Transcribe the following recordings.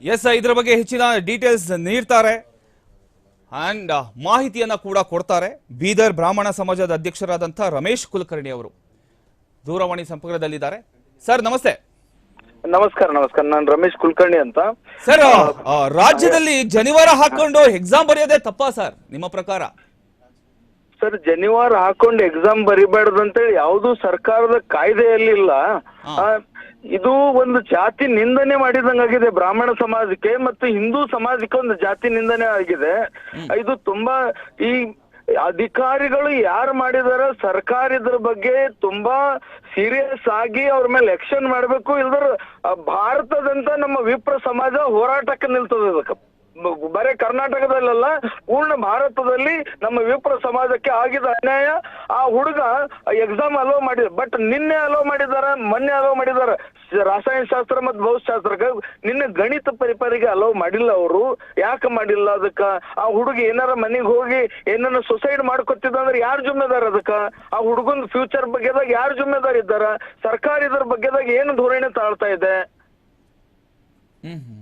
S ಇದ್ರ ಬಗ್ಗೆ ಹೆಚ್ಚಿನ ಡೀಟೇಲ್ಸ್ ನೀಡ್ತಾರೆ. ಅಂಡ್ ಮಾಹಿತಿಯನ್ನ ಕೂಡ ಕೊಡ್ತಾರೆ. ಬೀದರ್ ಬ್ರಾಹ್ಮಣ ಸಮಾಜದ ಅಧ್ಯಕ್ಷರಾದಂಥ ರಮೇಶ್ ಕುಲಕರ್ಣಿ ಅವರು ದೂರವಾಣಿ ಸಂಪರ್ಕದಲ್ಲಿದ್ದಾರೆ. ಸರ್ ನಮಸ್ತೆ. ನಮಸ್ಕಾರ ನಮಸ್ಕಾರ. ನಾನು ರಮೇಶ್ ಕುಲಕರ್ಣಿ ಅಂತ. ಸರ್ ರಾಜ್ಯದಲ್ಲಿ ಜನಿವಾರ ಹಾಕೊಂಡು ಎಕ್ಸಾಮ್ ಬರೆಯೋದೇ ತಪ್ಪಾ ಸರ್ ನಿಮ್ಮ ಪ್ರಕಾರ? ಸರ್ ಜನಿವಾರ ಹಾಕೊಂಡು ಎಕ್ಸಾಮ್ ಬರಿಬಾರ್ದು ಅಂತೇಳಿ ಯಾವುದು ಸರ್ಕಾರದ ಕಾಯ್ದೆಯಲ್ಲಿ ಇಲ್ಲ ಇದು ಒಂದು ಜಾತಿ ನಿಂದನೆ ಮಾಡಿದಂಗಾಗಿದೆ. ಬ್ರಾಹ್ಮಣ ಸಮಾಜಕ್ಕೆ ಮತ್ತು ಹಿಂದೂ ಸಮಾಜಕ್ಕೆ ಒಂದು ಜಾತಿ ನಿಂದನೆ ಆಗಿದೆ. ಇದು ತುಂಬಾ ಈ ಅಧಿಕಾರಿಗಳು ಯಾರು ಮಾಡಿದಾರ ಸರ್ಕಾರ ಇದ್ರ ಬಗ್ಗೆ ತುಂಬಾ ಸೀರಿಯಸ್ ಆಗಿ ಅವ್ರ ಮೇಲೆ ಎಕ್ಷನ್ ಮಾಡ್ಬೇಕು. ಇಲ್ದ್ರ ಭಾರತದಂತ ನಮ್ಮ ವಿಪ್ರ ಸಮಾಜ ಹೋರಾಟಕ್ಕೆ ನಿಲ್ತದ ಇದಕ್ಕೆ ಬ- ಬರೇ ಕರ್ನಾಟಕದಲ್ಲಲ್ಲ ಪೂರ್ಣ ಭಾರತದಲ್ಲಿ ನಮ್ಮ ವಿಪ್ರ ಸಮಾಜಕ್ಕೆ ಆಗಿದ ಅನ್ಯಾಯ ಆ ಹುಡುಗ ಎಕ್ಸಾಮ್ ಅಲೋ ಮಾಡಿದ ಬಟ್ ನಿನ್ನೆ ಅಲೋ ಮಾಡಿದಾರ, ಮೊನ್ನೆ ಅಲೋ ಮಾಡಿದಾರ. ರಾಸಾಯನ ಶಾಸ್ತ್ರ ಮತ್ತು ಭೌತಶಾಸ್ತ್ರಕ್ಕೆ ನಿನ್ನೆ ಗಣಿತ ಪರಿಪರಿಗೆ ಅಲೋ ಮಾಡಿಲ್ಲ ಅವರು. ಯಾಕೆ ಮಾಡಿಲ್ಲ ಅದಕ್ಕ? ಆ ಹುಡುಗ ಏನಾರ ಮನೆಗೆ ಹೋಗಿ ಏನಾರ ಸುಸೈಡ್ ಮಾಡ್ಕೊತಿದ್ದ ಅಂದ್ರೆ ಯಾರು ಜುಮ್ಮೆದಾರ ಅದಕ್ಕ? ಆ ಹುಡುಗನ ಫ್ಯೂಚರ್ ಬಗ್ಗೆದಾಗ ಯಾರು ಜುಮ್ಮೆದಾರ ಇದ್ದಾರ? ಸರ್ಕಾರ ಇದ್ರ ಬಗ್ಗೆದಾಗ ಏನು ಧೋರಣೆ ತಾಳ್ತಾ ಇದೆ? ಹ್ಮ್.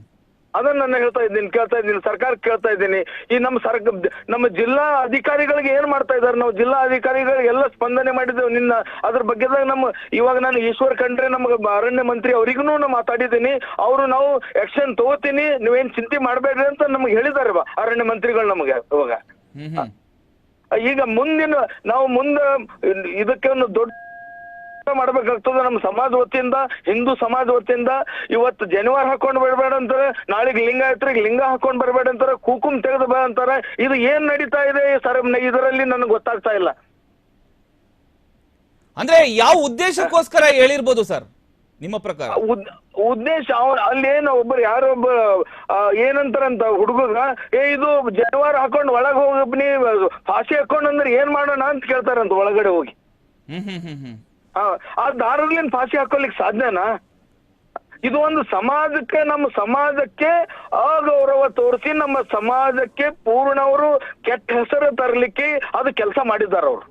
ಅದನ್ನ ನಾನು ಹೇಳ್ತಾ ಇದ್ದೀನಿ ಕೇಳ್ತಾ ಇದ್ದೀನಿ ಸರ್ಕಾರ ಕೇಳ್ತಾ ಇದ್ದೀನಿ. ಈ ನಮ್ಮ ಸರ್ಕ ನಮ್ಮ ಜಿಲ್ಲಾ ಅಧಿಕಾರಿಗಳಿಗೆ ಏನ್ ಮಾಡ್ತಾ ಇದಾರೆ ನಾವು ಜಿಲ್ಲಾ ಅಧಿಕಾರಿಗಳಿಗೆ ಎಲ್ಲ ಸ್ಪಂದನೆ ಮಾಡಿದ್ದೇವೆ. ನಿನ್ನ ಅದ್ರ ಬಗ್ಗೆದಾಗ ನಮ್ಮ ಇವಾಗ ನಾನು ಈಶ್ವರ್ ಖಂಡ್ರೆ ನಮ್ಗೆ ಅರಣ್ಯ ಮಂತ್ರಿ ಅವರಿಗೂ ನಾ ಮಾತಾಡಿದ್ದೀನಿ. ಅವರು ನಾವು ಆಕ್ಷನ್ ತಗೋತೀನಿ ನೀವೇನ್ ಚಿಂತೆ ಮಾಡಬೇಡ್ರಿ ಅಂತ ನಮ್ಗೆ ಹೇಳಿದ್ದಾರೆ ಬಾ ಅರಣ್ಯ ಮಂತ್ರಿಗಳು ನಮಗೆ ಇವಾಗ. ಈಗ ಮುಂದಿನ ನಾವು ಮುಂದೆ ಇದಕ್ಕೆ ಒಂದು ದೊಡ್ಡ ಮಾಡ್ಬೇಕಾಗ್ತದೆ ನಮ್ಮ ಸಮಾಜ ವತಿಯಿಂದ ಹಿಂದೂ ಸಮಾಜ ವತಿಯಿಂದ. ಇವತ್ತು ಜನಿವಾರ ಹಾಕೊಂಡ್ ಬರಬೇಡ ಅಂತಾರೆ ನಾಳೆಗೆ ಲಿಂಗಾಯತರಿಗೆ ಲಿಂಗ ಹಾಕೊಂಡ್ ಬರಬೇಡ ಅಂತಾರೆ ಕುಕುಮ್ ತೆಗೆದು ಬಾ ಅಂತಾರೆ. ಇದು ಏನ್ ನಡೀತಾ ಇದೆ ಸರ್ ಇದರಲ್ಲಿ ನನಗೆ ಗೊತ್ತಾಗ್ತಾ ಇಲ್ಲ. ಅಂದ್ರೆ ಯಾವ ಉದ್ದೇಶಕ್ಕೋಸ್ಕರ ಹೇಳಿರ್ಬೋದು ಸರ್ ನಿಮ್ಮ ಪ್ರಕಾರ? ಉದ್ದೇಶ ಅವ್ರ ಅಲ್ಲಿ ಏನ ಒಬ್ಬರು ಯಾರೋ ಒಬ್ಬ ಏನಂತಾರಂತ ಹುಡುಗಗ ಏ ಇದು ಜನವಾರ ಹಾಕೊಂಡ್ ಒಳಗೆ ಹೋಗಿ ನೀ ಫಾಸಿ ಹಾಕೊಂಡ್ ಅಂದ್ರೆ ಏನ್ ಮಾಡೋಣ ಅಂತ ಕೇಳ್ತಾರಂತ ಒಳಗಡೆ ಹೋಗಿ. ಹ್ಮ್ ಹ್ಮ್ ಹ್ಮ್ ಹ್ಮ್. ಆ, ಆ ದಾರದಲ್ಲಿ ಫಾಸಿ ಹಾಕೋಲಿಕ್ಕೆ ಸಾಧ್ಯನಾ ಇದು ಒಂದು ಸಮಾಜಕ್ಕೆ ನಮ್ಮ ಸಮಾಜಕ್ಕೆ ಅಗೌರವ ತೋರಿಸಿ ನಮ್ಮ ಸಮಾಜಕ್ಕೆ ಪೂರ್ಣವರು ಕೆಟ್ಟ ಹೆಸರು ತರಲಿಕ್ಕೆ ಅದು ಕೆಲಸ ಮಾಡಿದಾರ ಅವ್ರು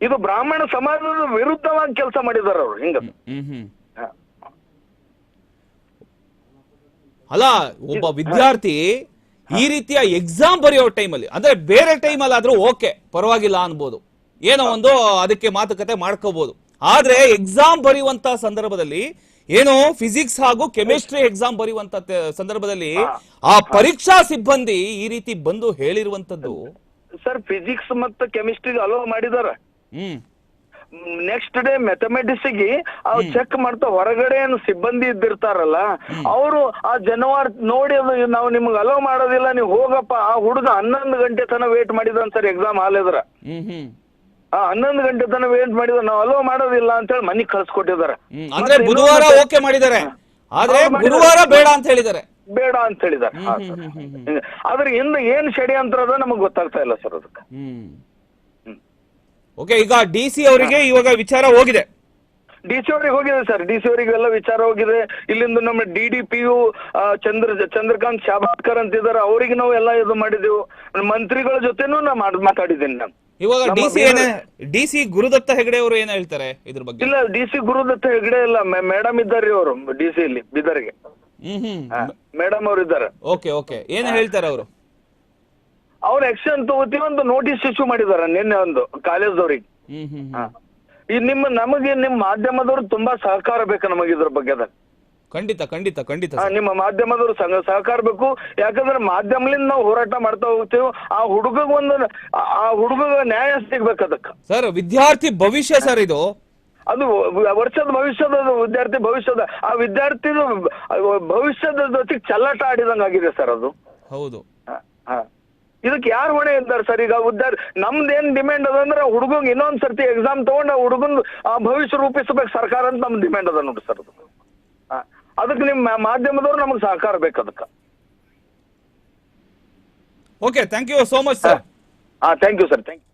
ಇದು ಬ್ರಾಹ್ಮಣ ಸಮಾಜದ ವಿರುದ್ಧವಾಗಿ ಕೆಲಸ ಮಾಡಿದಾರ ಅವ್ರು ಹಿಂಗ. ಹ್ಮ್ ಹ್ಮ್ ಅಲ್ಲ ಒಬ್ಬ ವಿದ್ಯಾರ್ಥಿ ಈ ರೀತಿಯ ಎಕ್ಸಾಮ್ ಬರೆಯೋ ಟೈಮಲ್ಲಿ ಅಂದ್ರೆ ಬೇರೆ ಟೈಮಲ್ಲಿ ಆದ್ರೂ ಓಕೆ ಪರವಾಗಿಲ್ಲ ಅನ್ಬೋದು. ಏನೋ ಒಂದು ಅದಕ್ಕೆ ಮಾತುಕತೆ ಮಾಡ್ಕೋಬಹುದು ಆದ್ರೆ ಎಕ್ಸಾಮ್ ಬರೆಯುವಂತ ಸಂದರ್ಭದಲ್ಲಿ ಏನು ಫಿಸಿಕ್ಸ್ ಹಾಗೂ ಕೆಮಿಸ್ಟ್ರಿ ಎಕ್ಸಾಮ್ ಬರೆಯುವಂತ ಸಂದರ್ಭದಲ್ಲಿ ಆ ಪರೀಕ್ಷಾ ಸಿಬ್ಬಂದಿ ಈ ರೀತಿ ಬಂದು ಹೇಳಿರುವಂತದ್ದು? ಸರ್ ಫಿಸಿಕ್ಸ್ ಮತ್ತು ಕೆಮಿಸ್ಟ್ರಿ ಅಲೋ ಮಾಡಿದಾರ. ಹ್ಮ್. ನೆಕ್ಸ್ಟ್ ಡೇ ಮ್ಯಾಥಮೆಟಿಕ್ಸ್ಗೆ ಅವ್ರು ಚೆಕ್ ಮಾಡ್ತಾ ಹೊರಗಡೆ ಏನು ಸಿಬ್ಬಂದಿ ಇದ್ದಿರ್ತಾರಲ್ಲ ಅವರು ಆ ಜನವಾರ್ ನೋಡಿ ಅದು ನಾವು ನಿಮ್ಗೆ ಅಲೋ ಮಾಡೋದಿಲ್ಲ ನೀವು ಹೋಗಪ್ಪ ಆ ಹುಡುಗ ಹನ್ನೊಂದು ಗಂಟೆ ತನಕ ವೇಟ್ ಮಾಡಿದ ಸರ್ ಎಕ್ಸಾಮ್ ಹಾಲೆದ್ರ ಆ ಹನ್ನೊಂದು ಗಂಟೆ ತನಕ ವೇಟ್ ಮಾಡಿದ ನಾವು ಅಲೋ ಮಾಡೋದಿಲ್ಲ ಅಂತ ಹೇಳಿ ಮನೆಗೆ ಕಳ್ಸಿಕೊಟ್ಟಿದ್ದಾರೆ. ಹ್ಮ್. ಅಂದ್ರೆ ಬುಧವಾರ ಓಕೆ ಮಾಡಿದ್ದಾರೆ. ಆದ್ರೆ ಮಾಡಿದ್ದಾರೆ. ಗುರುವಾರ ಬೇಡ ಅಂತ ಹೇಳಿದ್ದಾರೆ. ಬೇಡ ಅಂತ ಹೇಳಿದ್ದಾರೆ. ಹಾ, ಸರ್. ಹ್ಮ್. ಅದ್ರ ಹಿಂದೆ ಏನ್ ಷಡ್ಯಂತ್ರ ಅದ ನಮಗ್ ಗೊತ್ತಾಗ್ತಾ ಇಲ್ಲ ಸರ್ ಅದಕ್ಕೆ. ಹ್ಮ್. ಓಕೆ ಈಗ ಡಿ ಸಿ ಅವರಿಗೆ ಇವಾಗ ವಿಚಾರ ಹೋಗಿದೆ. ಡಿ ಸಿ ಅವರಿಗೆ ಹೋಗಿದೆ ಸರ್. ಡಿ ಸಿ ಅವರಿಗೆಲ್ಲ ವಿಚಾರ ಹೋಗಿದೆ. ಇಲ್ಲಿಂದ ನಮ್ಮ D D P U Chandra Chandrakant Shabadkar ಅಂತಿದ್ದಾರೆ. ಅವರಿಗೆ ನಾವು ಎಲ್ಲ ಇದು ಮಾಡಿದೆವು. ಮಂತ್ರಿಗಳ ಜೊತೆನೂ ನಾ ಮಾಡ್- ಮಾತಾಡಿದ್ದೀನಿ ನಾನು. ಇವಾಗ ಡಿಸಿ ಡಿ ಸಿ ಬೀದರ್- ಏನೇ ಡಿ ಸಿ ಗುರುದತ್ತ ಹೆಗಡೆ ಅವರು ಏನ್ ಹೇಳ್ತಾರೆ ಇದ್ರ ಬಗ್ಗೆ? ಇಲ್ಲ ಡಿಸಿ ಗುರುದತ್ತ ಹೆಗಡೆ ಇಲ್ಲ. ಮೇಡಮ್ ಇದ್ದಾರೆ ಅವರು ಡಿಸಿ ಇಲ್ಲಿ ಬಿದರ್ಗೆ. ಮೇಡಮ್ ಅವರು ಇದ್ದಾರೆ. Okay okay. ಏನ್ ಹೇಳ್ತಾರೆ ಅವರು? ಅವ್ರ ಆಕ್ಷನ್ ತಗೋತೀವಿ ಒಂದು ನೋಟಿಸ್ ಇಶ್ಯೂ ಮಾಡಿದಾರೆ ನಿನ್ನೆ ಒಂದು ಕಾಲೇಜ್ದವ್ರಿಗೆ. ಈ ನಿಮ್ಮ ನಮಗೆ ನಿಮ್ಮ ಮಾಧ್ಯಮದವ್ರು ತುಂಬಾ ಸಹಕಾರ ಬೇಕು ನಮಗೆ ಇದ್ರ ಬಗ್ಗೆ ಖಂಡಿತ ಖಂಡಿತ ಖಂಡಿತ ಸರ್. ನಿಮ್ಮ ಮಾಧ್ಯಮದವರು ಸಂಘ ಸಹಕಾರ ಬೇಕು. ಯಾಕಂದ್ರೆ ಮಾಧ್ಯಮಲಿಂದ ನಾವು ಹೋರಾಟ ಮಾಡ್ತಾ ಹೋಗ್ತೀವಿ. ಆ ಹುಡುಗಗ ಒಂದು ಆ- ಹುಡುಗಗ ನ್ಯಾಯ ಸಿಗ್ಬೇಕು ಅದಕ್ಕೆ. ಸರ್ ವಿದ್ಯಾರ್ಥಿ ಭವಿಷ್ಯ ಸರ್ ಇದು. ಅದು ವ- ವರ್ಷದ ಭವಿಷ್ಯದ ವಿದ್ಯಾರ್ಥಿ ಭವಿಷ್ಯದ ಆ ವಿದ್ಯಾರ್ಥಿ ಭವಿಷ್ಯದ ಜೊತೆಗೆ ಚಲ್ಲಾಟ ಆಡಿದಂಗ ಆಗಿದೆ ಸರ್ ಅದು. ಹೌದು. ಹಾ, ಹಾ. ಇದಕ್ಕೆ ಯಾರು ಹೊಣೆ ಇದ್ದಾರೆ ಸರ್? ಈಗ ವಿದ್ಯಾರ್ಥಿ ನಮ್ದೇನ್ ಡಿಮ್ಯಾಂಡ್ ಅದ ಅಂದ್ರೆ ಹುಡುಗಂಗ್ ಇನ್ನೊಂದ್ ಸರ್ತಿ ಎಕ್ಸಾಮ್ ತಗೊಂಡು ಆ ಹುಡುಗನ್ ಭವಿಷ್ಯ ರೂಪಿಸಬೇಕು ಸರ್ಕಾರ ಅಂತ ನಮ್ ಡಿಮ್ಯಾಂಡ್ ಅದ ನೋಡಿ ಸರ್ ಅದು. ಅದಕ್ಕೆ ನಿಮ್ಮ ಮಾಧ್ಯಮದವರು ನಮಗ್ ಸಹಕಾರ ಬೇಕು ಅದಕ್ಕೆ. Okay thank you so much sir ಹಾಂ. Thank you sir thank you